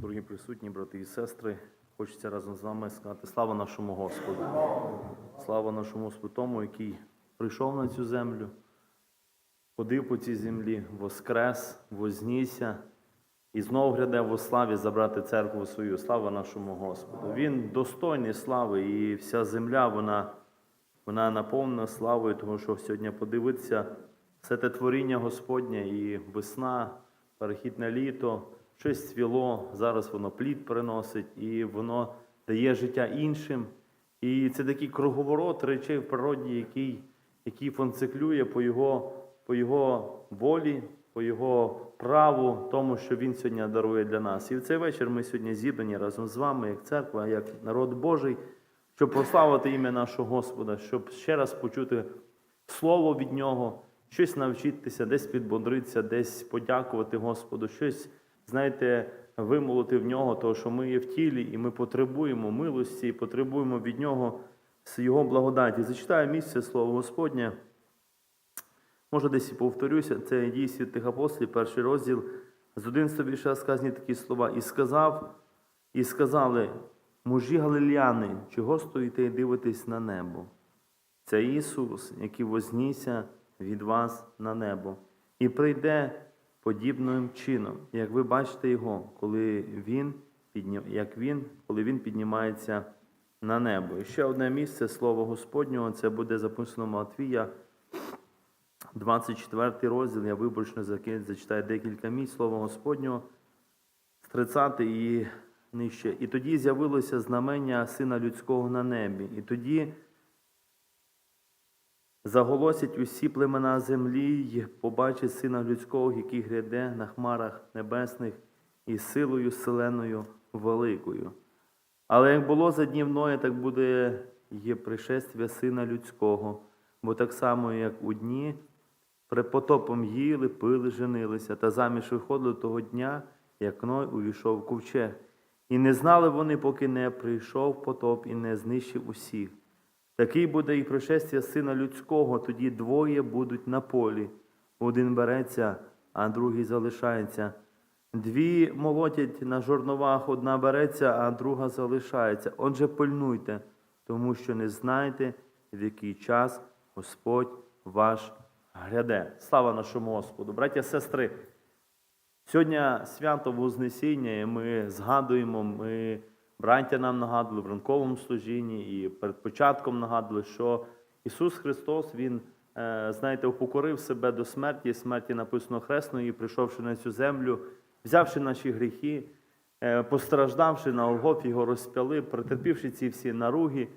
Дорогі присутні, брати і сестри, хочеться разом з вами сказати слава нашому Господу. Слава нашому Господу тому, який прийшов на цю землю, ходив по цій землі, воскрес, вознісся і знову гряде во славі забрати церкву свою. Слава нашому Господу. Він достойний слави, і вся земля, вона, вона наповнена славою, тому що сьогодні подивитися все те творіння Господнє і весна, перехід на літо, щось цвіло, зараз воно плід приносить, і воно дає життя іншим. І це такий круговорот речей в природі, який, який функціклює по його, по його волі, по його праву, тому, що він сьогодні дарує для нас. І в цей вечір ми сьогодні зібрані разом з вами, як церква, як народ Божий, щоб прославити ім'я нашого Господа, щоб ще раз почути слово від Нього, щось навчитися, десь підбодритися, десь подякувати Господу, щось, знаєте, вимолити в нього, того, що ми є в тілі, і ми потребуємо милості, і потребуємо від Нього Його благодаті. Зачитаю місце Слово Господнє. Може, десь і повторюся, це дії святих апостолів, перший розділ. З 11 вірша сказані такі слова. І сказав, і сказали, мужі галиліяни, чого стоїте і дивитесь на небо? Це Ісус, який вознісся від вас на небо, і прийде подібним чином, як ви бачите Його, коли Він, піднім... як він, коли він піднімається на небо. І ще одне місце Слова Господнього, це буде записано Матвія, 24 розділ, я виборочно заки- зачитаю декілька місць Слова Господнього, з 30 і нижче. І тоді з'явилося знамення Сина Людського на небі. І тоді заголосять усі племена землі й побачать Сина Людського, який гряде на хмарах небесних і силою селеною великою. Але як було за днів Ноя, так буде є пришествя Сина Людського, бо так само, як у дні, при потопом їли, пили, женилися, та заміж виходили того дня, як Ной увійшов в ковчег. І не знали вони, поки не прийшов потоп і не знищив усіх. Такий буде і пришестя Сина Людського, тоді двоє будуть на полі. Один береться, а другий залишається. Дві молотять на жорновах, одна береться, а друга залишається. Отже, пильнуйте, тому що не знаєте, в який час Господь ваш гряде. Слава нашому Господу. Браття, сестри, сьогодні свято Вознесіння, і ми згадуємо, ми, браття нам нагадували в ранковому служінні і перед початком нагадували, що Ісус Христос, Він, е, знаєте, упокорив себе до смерті, смерті написано хресної, прийшовши на цю землю, взявши наші гріхи, е, постраждавши на Голгофі, його розпяли, претерпівши ці всі наруги,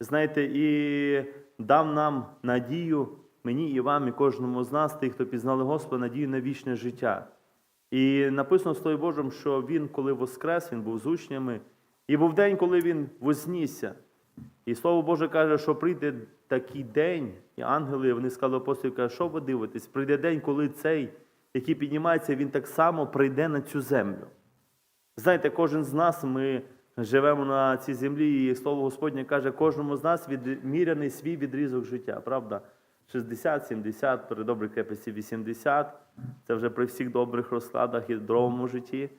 знаєте, і дав нам надію, мені і вам, і кожному з нас, тих, хто пізнали Господа, надію на вічне життя. І написано в Слові Божому, що він, коли воскрес, він був з учнями, і був день, коли він вознісся. І Слово Боже каже, що прийде такий день, і ангели, вони сказали апостолі, кажуть, що ви дивитесь? Прийде день, коли цей, який піднімається, він так само прийде на цю землю. Знаєте, кожен з нас, ми живемо на цій землі, і Слово Господнє каже, кожному з нас відміряний свій відрізок життя, правда? 60, 70, при добрій крепості 80. Це вже при всіх добрих розкладах і здоровому житті.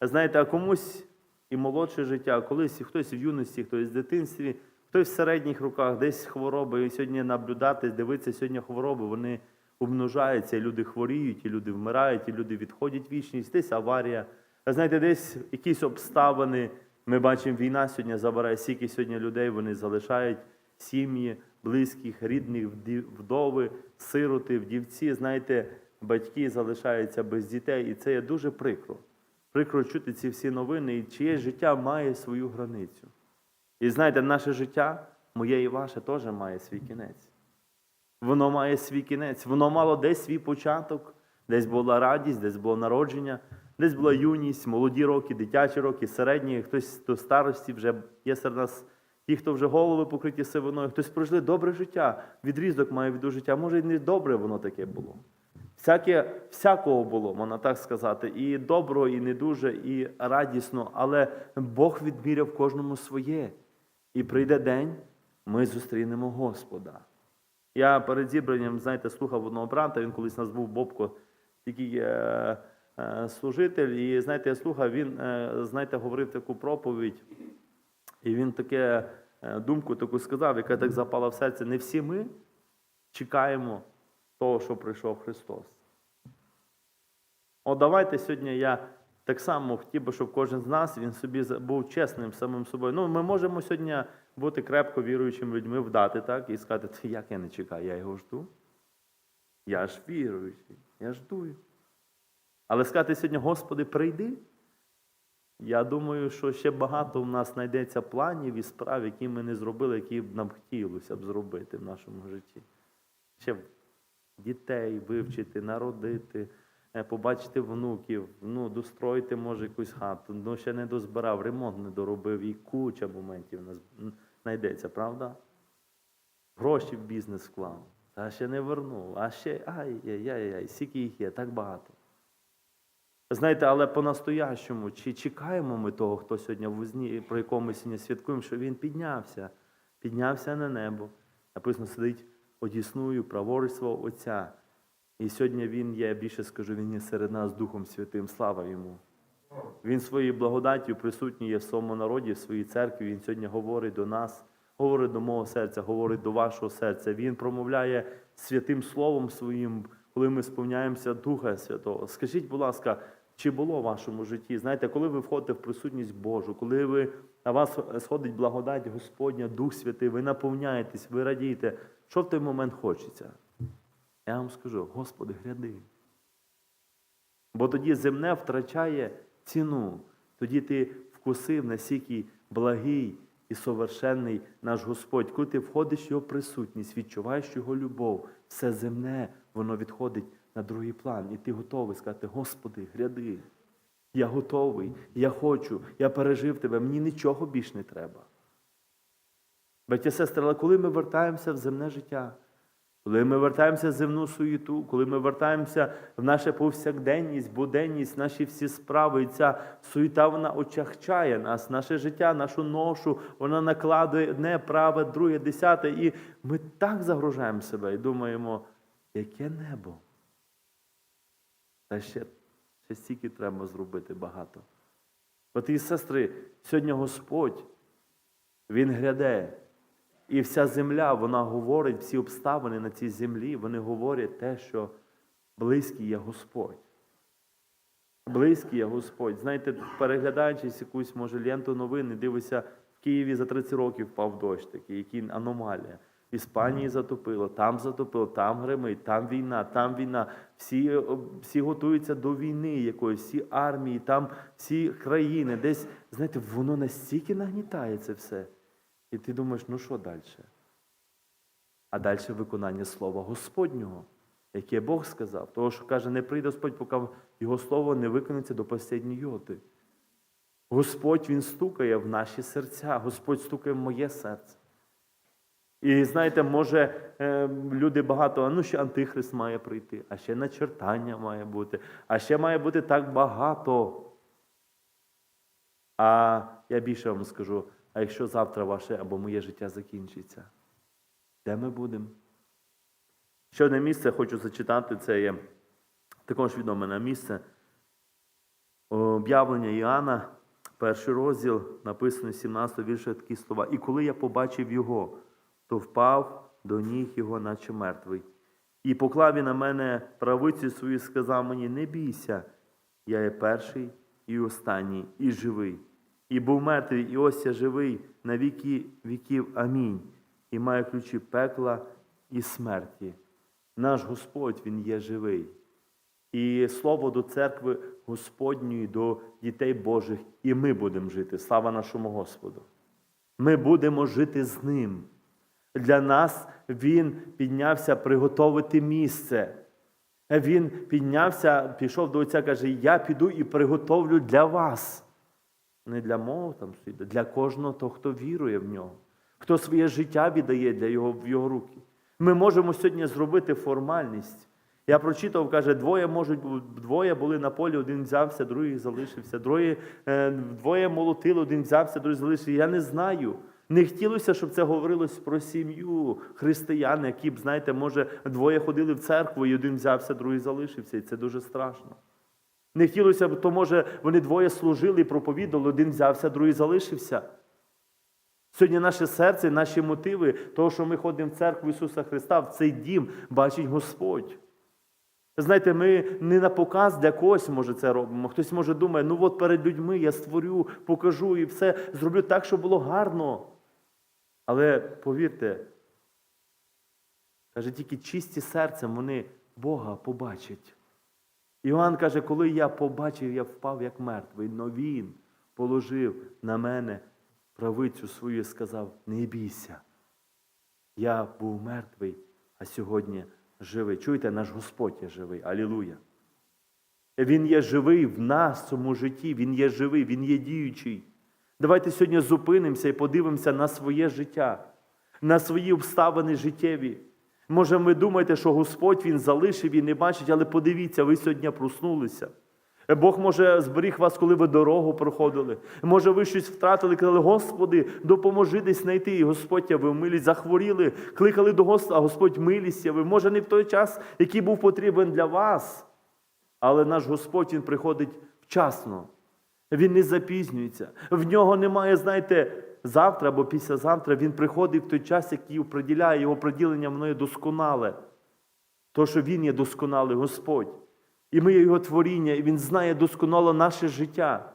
Знаєте, а комусь і молодше життя, колись хтось в юності, хтось в дитинстві, хтось в середніх руках, десь хвороби. І сьогодні наблюдати, дивитися сьогодні хвороби, вони умножаються, і люди хворіють, і люди вмирають, і люди відходять в вічність, десь аварія. А знаєте, десь якісь обставини. Ми бачимо, війна сьогодні забирає стільки сьогодні людей, вони залишають сім'ї, близьких, рідних, вдови, сироти, вдівці. Знаєте, батьки залишаються без дітей, і це є дуже прикро. Прикро чути ці всі новини, і чиє життя має свою границю. І знаєте, наше життя, моє і ваше, теж має свій кінець. Воно має свій кінець, воно мало десь свій початок, десь була радість, десь було народження, десь була юність, молоді роки, дитячі роки, середні, хтось до старості вже є серед нас ті, хто вже голови покриті сивиною, хтось прожили добре життя, відрізок має від життя. Може, і не добре воно таке було. Всяке, всякого було, можна так сказати, і добро, і не дуже, і радісно, але Бог відміряв кожному своє. І прийде день, ми зустрінемо Господа. Я перед зібранням, знаєте, слухав одного брата, він колись нас був Бобко, такий е, е, служитель, і знаєте, я слухав, він е, знаєте, говорив таку проповідь, і він таке е, думку таку сказав, яка так запала в серце. Не всі ми чекаємо того, що прийшов Христос. О, давайте сьогодні я так само хотів би, щоб кожен з нас він собі був чесним самим собою. Ну, ми можемо сьогодні бути крепко віруючими людьми, вдати так і сказати, «Та як я не чекаю, я його жду. Я ж віруючий, я жду. Але сказати сьогодні, Господи, прийди. Я думаю, що ще багато в нас знайдеться планів і справ, які ми не зробили, які б нам хотілося б зробити в нашому житті. Ще дітей вивчити, народити, е, побачити внуків, ну, достроїти, може, якусь хату, ну ще не дозбирав, ремонт не доробив, і куча моментів знайдеться, правда? Гроші в бізнес вклав, та ще не вернув, а ще ай-яй-яй, скільки їх є, так багато. Знаєте, але по-настоящому, чи чекаємо ми того, хто сьогодні в узні, про якого ми сьогодні святкуємо, що він піднявся, піднявся на небо. Написано, сидить одісною праворуч свого Отця. І сьогодні Він я більше скажу, Він є серед нас Духом Святим. Слава йому. Він своєю благодаттю присутній є в своєму народі, в своїй церкві. Він сьогодні говорить до нас, говорить до мого серця, говорить до вашого серця. Він промовляє святим словом своїм, коли ми сповняємося Духа Святого. Скажіть, будь ласка, чи було в вашому житті? Знаєте, коли ви входите в присутність Божу, коли ви на вас сходить благодать Господня, Дух Святий, ви наповняєтесь, ви радієте, що в той момент хочеться? Я вам скажу, Господи, гряди. Бо тоді земне втрачає ціну. Тоді ти вкусив, наскільки благий і совершенний наш Господь. Коли ти входиш в Його присутність, відчуваєш Його любов, все земне, воно відходить на другий план. І ти готовий сказати, Господи, гряди. Я готовий, я хочу, я пережив тебе, мені нічого більш не треба. Браті і сестри, але коли ми вертаємося в земне життя, коли ми вертаємося в земну суєту, коли ми вертаємося в нашу повсякденність, буденність, наші всі справи, і ця суєта вона очахчає нас, наше життя, нашу ношу, вона накладує одне праве, друге, десяте, і ми так загружаємо себе і думаємо, яке небо? Та ще, ще стільки треба зробити багато. От і сестри, сьогодні Господь, Він гряде. І вся земля, вона говорить, всі обставини на цій землі, вони говорять те, що близький є Господь. Близький є Господь. Знаєте, переглядаючись якусь, може, ленту новини, дивишся, в Києві за 30 років впав дощ такий, який аномалія. Іспанії затопило, там затопило, там гримить, там війна, там війна. Всі, е, всі готуються до війни якоїсь, всі армії, там всі країни. Десь, знаєте, воно настільки нагнітає це все. І ти думаєш, ну що далі? А далі виконання слова Господнього, яке Бог сказав. Того, що каже, не прийде Господь, поки Його слово не виконується до останньої йоти. Господь Він стукає в наші серця, Господь стукає в моє серце. І знаєте, може, е, люди багато, ну ще Антихрист має прийти, а ще начертання має бути, а ще має бути так багато. А я більше вам скажу, а якщо завтра ваше або моє життя закінчиться, де ми будемо? Ще одне місце хочу зачитати, це є також відоме на місце. Об'явлення Іоанна, перший розділ, написано 17 вірша такі слова. І коли я побачив його, то впав до ніг його, наче мертвий. І поклав він на мене правицю свою сказав мені: не бійся, я є перший і останній, і живий. І був мертвий, і ось я живий на віки віків. Амінь. І маю ключі пекла і смерті. Наш Господь, Він є живий. І слово до церкви Господньої, до дітей Божих, і ми будемо жити. Слава нашому Господу. Ми будемо жити з Ним. Для нас Він піднявся приготовити місце. Він піднявся, пішов до Отця, каже, я піду і приготовлю для вас. Не для мого там світу, для кожного того, хто вірує в нього, хто своє життя віддає для його, в його руки. Ми можемо сьогодні зробити формальність. Я прочитав, каже, двоє можуть двоє були на полі, один взявся, другий залишився. Двоє, е, двоє молотили, один взявся, другий залишився. Я не знаю. Не хотілося, щоб це говорилось про сім'ю християн, які б, знаєте, може, двоє ходили в церкву, і один взявся, другий залишився. І це дуже страшно. Не хотілося б, то може вони двоє служили і проповідали, один взявся, другий залишився. Сьогодні наше серце, наші мотиви, того, що ми ходимо в церкву Ісуса Христа, в цей дім бачить Господь. Знаєте, ми не на показ для когось, може, це робимо. Хтось може думає, ну от перед людьми я створю, покажу і все зроблю так, щоб було гарно. Але повірте, каже, тільки чисті серцем вони Бога побачать. Іоанн каже, коли я побачив, я впав як мертвий, но він положив на мене правицю свою і сказав: не бійся. Я був мертвий, а сьогодні живий. Чуєте, наш Господь є живий. Алілуя. Він є живий в нас, в цьому житті, Він є живий, Він є діючий. Давайте сьогодні зупинимося і подивимося на своє життя, на свої обставини життєві. Може, ви думаєте, що Господь Він залишив і не бачить, але подивіться, ви сьогодні проснулися. Бог може зберіг вас, коли ви дорогу проходили. Може, ви щось втратили, казали, Господи, допоможи десь знайти. І Господь ви милість, захворіли, кликали до Господа, а Господь милість ви. Може, не в той час, який був потрібен для вас. Але наш Господь Він приходить вчасно. Він не запізнюється. В нього немає, знаєте, завтра або післязавтра. Він приходить в той час, який оприділяє, його приділення мною досконале. То, що Він є досконалий Господь. І ми є Його творіння, і Він знає досконало наше життя.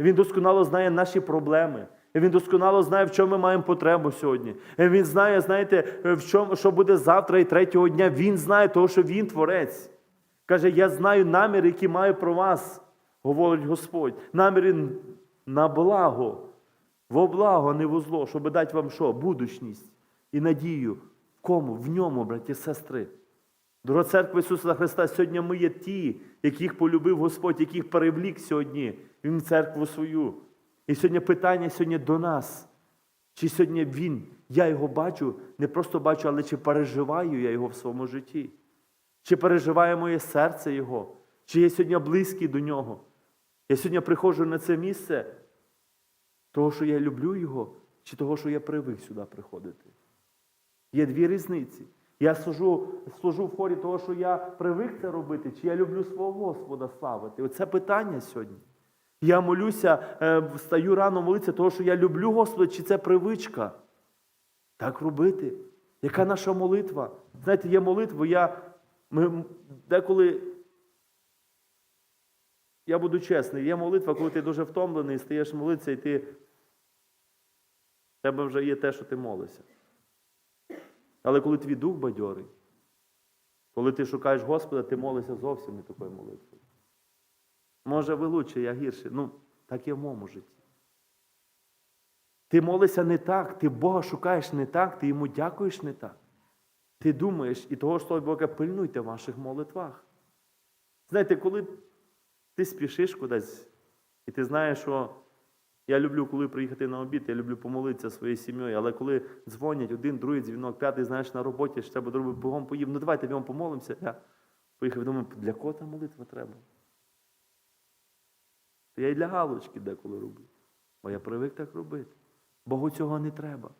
Він досконало знає наші проблеми. Він досконало знає, в чому ми маємо потребу сьогодні. Він знає, знаєте, в чому, що буде завтра і третього дня. Він знає того, що Він творець. Каже, я знаю наміри, які маю про вас, говорить Господь. Наміри на благо, во благо, не во зло, щоб дати вам що? Будучність і надію. Кому? В ньому, браті сестри. Дорога церква Ісуса Христа, сьогодні ми є ті, яких полюбив Господь, яких перевлік сьогодні Він в церкву свою. І сьогодні питання сьогодні до нас. Чи сьогодні Він, я його бачу, не просто бачу, але чи переживаю я його в своєму житті? Чи переживає моє серце Його? Чи я сьогодні близький до нього? Я сьогодні приходжу на це місце, того, що я люблю Його, чи того, що я привик сюди приходити? Є дві різниці. Я служу, служу в хорі того, що я привик це робити, чи я люблю свого Господа славити? Оце питання сьогодні. Я молюся, е, встаю рано молитися, того, що я люблю Господа, чи це привичка? Так робити. Яка наша молитва? Знаєте, є молитва, я ми, деколи, я буду чесний, є молитва, коли ти дуже втомлений, стаєш молитися, і ти, в тебе вже є те, що ти молишся. Але коли твій дух бадьорий, коли ти шукаєш Господа, ти молишся зовсім не такою молитвою. Може, ви лучше, я гірше. Ну, так є в моєму житті. Ти молишся не так, ти Бога шукаєш не так, ти йому дякуєш не так. Ти думаєш, і того ж слово Бога пильнуйте в ваших молитвах. Знаєте, коли ти спішиш кудись, і ти знаєш, що я люблю, коли приїхати на обід, я люблю помолитися своєю сім'єю, але коли дзвонять один, другий дзвінок, п'ятий, знаєш, на роботі, що треба зробити, бігом поїв, ну давайте бігом помолимося. Я поїхав і думаю, для кого та молитва треба? Я і для галочки деколи роблю. Бо я привик так робити. Богу цього не треба.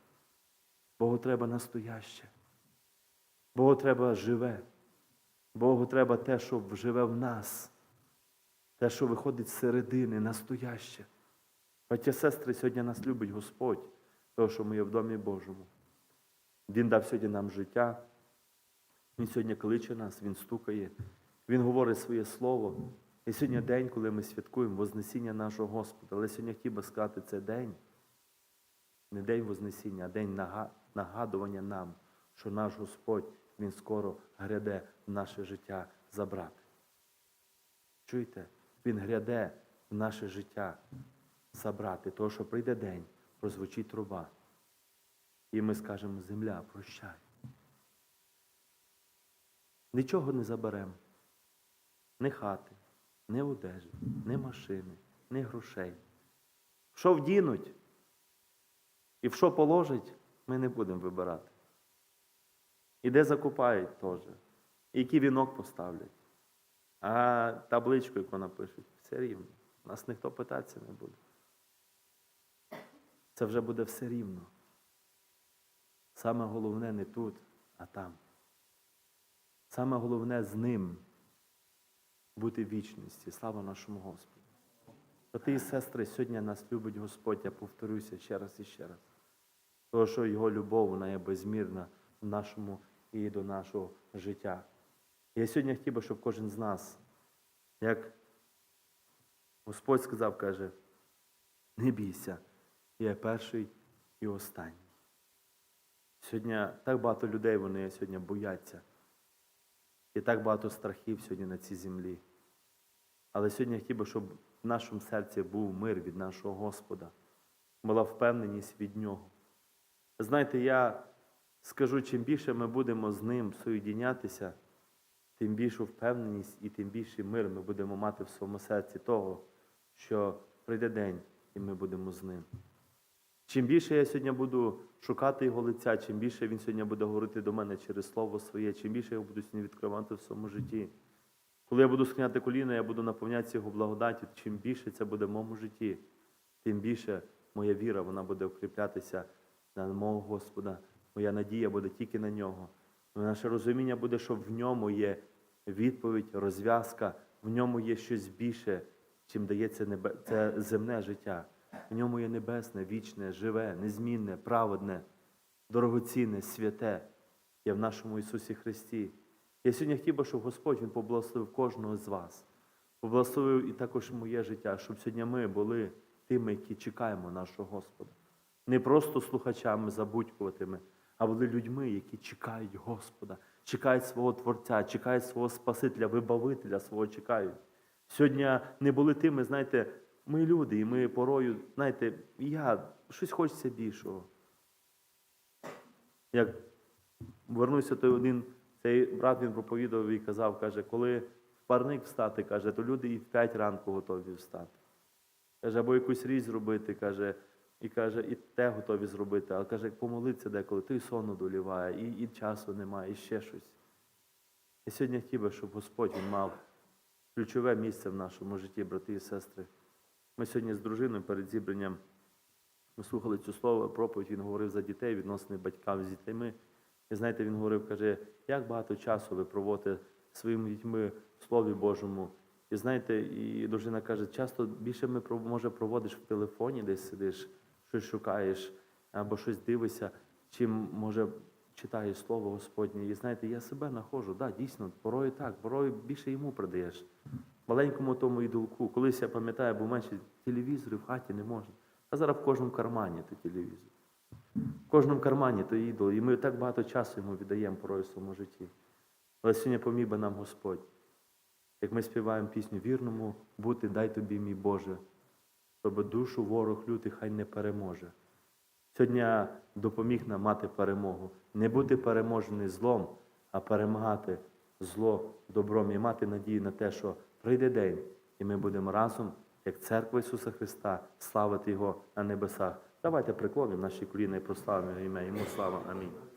Богу треба настояще. Богу треба живе. Богу треба те, що живе в нас. Те, що виходить з середини, настояще. Браття сестри, сьогодні нас любить Господь, того, що ми є в домі Божому. Він дав сьогодні нам життя. Він сьогодні кличе нас, Він стукає, Він говорить своє слово. І сьогодні день, коли ми святкуємо Вознесіння нашого Господа. Але сьогодні хотів би сказати, це день, не день Вознесіння, а день нагадування нам, що наш Господь, Він скоро гряде в наше життя забрати. Чуєте? Він гряде в наше життя забрати, того, що прийде день, прозвучить труба. І ми скажемо, земля, прощай. Нічого не заберемо. Ні хати, ні одежі, ні машини, ні грошей. Що вдінуть і в що положить, ми не будемо вибирати. І де закупають теж. І який вінок поставлять. А табличку, яку напишуть, все рівно. Нас ніхто питатися не буде. Це вже буде все рівно. Саме головне не тут, а там. Саме головне з ним. бути в вічності. Слава нашому Господу. Брати і сестри, сьогодні нас любить Господь, я повторюся ще раз і ще раз. Тому що Його любов вона є безмірна в нашому і до нашого життя. Я сьогодні хотів би, щоб кожен з нас, як Господь сказав, каже, не бійся, я перший і останній. Сьогодні так багато людей вони сьогодні бояться. І так багато страхів сьогодні на цій землі. Але сьогодні я хотів би, щоб в нашому серці був мир від нашого Господа, була впевненість від Нього. Знаєте, я скажу, чим більше ми будемо з Ним соєдінятися, тим більшу впевненість і тим більший мир ми будемо мати в своєму серці того, що прийде день, і ми будемо з ним. Чим більше я сьогодні буду шукати його лиця, чим більше він сьогодні буде говорити до мене через слово своє, чим більше я буду сьогодні відкривати в своєму житті. Коли я буду схиняти коліна, я буду наповнятися його благодаті, чим більше це буде в моєму житті, тим більше моя віра вона буде укріплятися на мого Господа. Моя надія буде тільки на нього. Наше розуміння буде, що в ньому є відповідь, розв'язка, в ньому є щось більше, чим дається небе... це земне життя. В ньому є небесне, вічне, живе, незмінне, праведне, дорогоцінне, святе є в нашому Ісусі Христі. Я сьогодні хотів би, щоб Господь Він поблагословив кожного з вас, поблагословив і також моє життя, щоб сьогодні ми були тими, які чекаємо нашого Господа. Не просто слухачами забудькуватими, а були людьми, які чекають Господа, чекають свого Творця, чекають свого Спасителя, вибавителя свого чекають. Сьогодні не були тими, знаєте, ми люди, і ми порою, знаєте, я щось хочеться більшого. Як вернуся, той один цей брат він проповідував і казав, каже, коли в парник встати, каже, то люди і в 5 ранку готові встати. Каже, або якусь річ зробити, каже, і каже, і те готові зробити. А каже, помолитися деколи, то і сон одоліває, і, і часу немає, і ще щось. І сьогодні хотів би, щоб Господь він мав ключове місце в нашому житті, брати і сестри. Ми сьогодні з дружиною перед зібранням ми слухали цю слово, проповідь, він говорив за дітей, відносини батькам з дітьми. І знаєте, він говорив, каже, як багато часу ви проводите своїми дітьми в Слові Божому. І знаєте, і дружина каже, часто більше ми може проводиш в телефоні, десь сидиш, щось шукаєш або щось дивишся, чим може читаєш Слово Господнє. І знаєте, я себе знаходжу, да, дійсно, порою так, порою більше йому придаєш. Маленькому тому ідолку. Колись я пам'ятаю, бо менше телевізорів в хаті не можна. А зараз в кожному кармані той телевізор. В кожному кармані той ідол. І ми так багато часу йому віддаємо порою в своєму житті. Але сьогодні поміг би нам Господь. Як ми співаємо пісню вірному, бути, дай тобі, мій Боже, щоб душу ворог лютий хай не переможе. Сьогодні допоміг нам мати перемогу. Не бути переможений злом, а перемагати зло добром і мати надію на те, що прийде день, і ми будемо разом, як церква Ісуса Христа, славити Його на небесах. Давайте приклонимо наші коліна і прославимо Його ім'я. Йому слава. Амінь.